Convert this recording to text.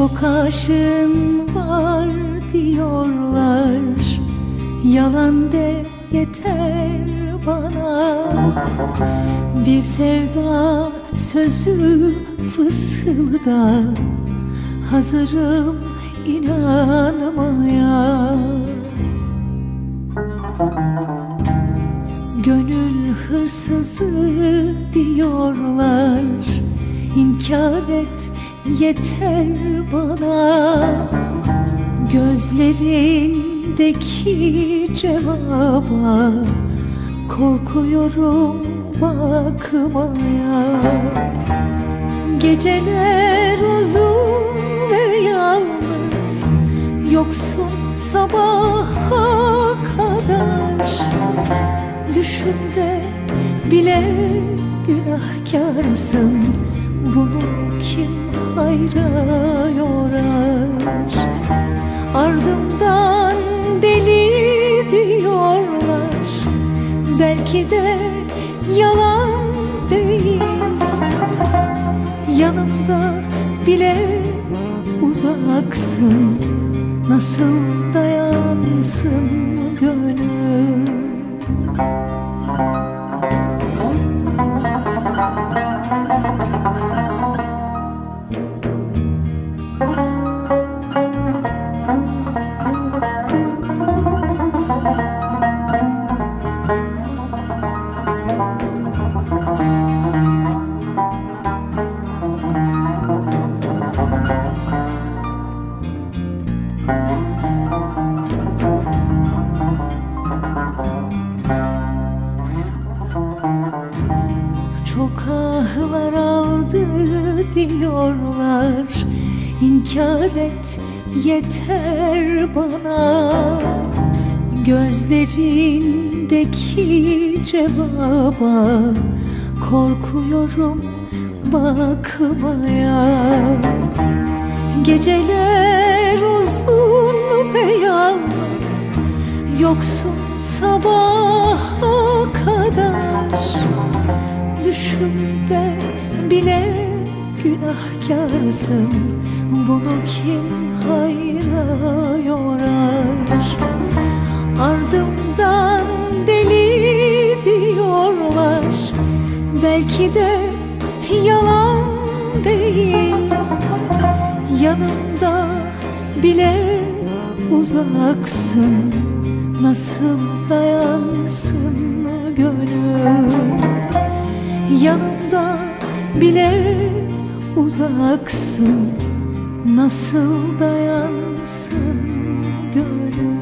aşığın var diyorlar. Yalan de yeter bana. Bir sevda sözü fısılda. Hazırım inanmaya. Gönül hırsızı diyorlar. İnkar et yeter bana Gözlerindeki cevaba. Korkuyorum bakmaya. Geceler uzun ve yalnız. Yoksun sabaha kadar. Düşünde bile günahkarsın Bunu kim hayra yorar Ardımdan deli diyorlar. Belki de yalan değil. Yanımda bile uzaksın. Nasıl dayansın gönül Çok ahlar aldı diyorlar. İnkar et yeter bana. Gözlerindeki cevaba Korkuyorum bakmaya. Geceler uzun ve yalnız Yoksun Düşümde bile günahkarsın. Bunu kim hayra yorar? Ardımdan deli diyorlar. Belki de yalan değil. Yanımda bile uzaksın. Nasıl dayansın gönül Yanımda bile uzaksın. Nasıl dayansın gönül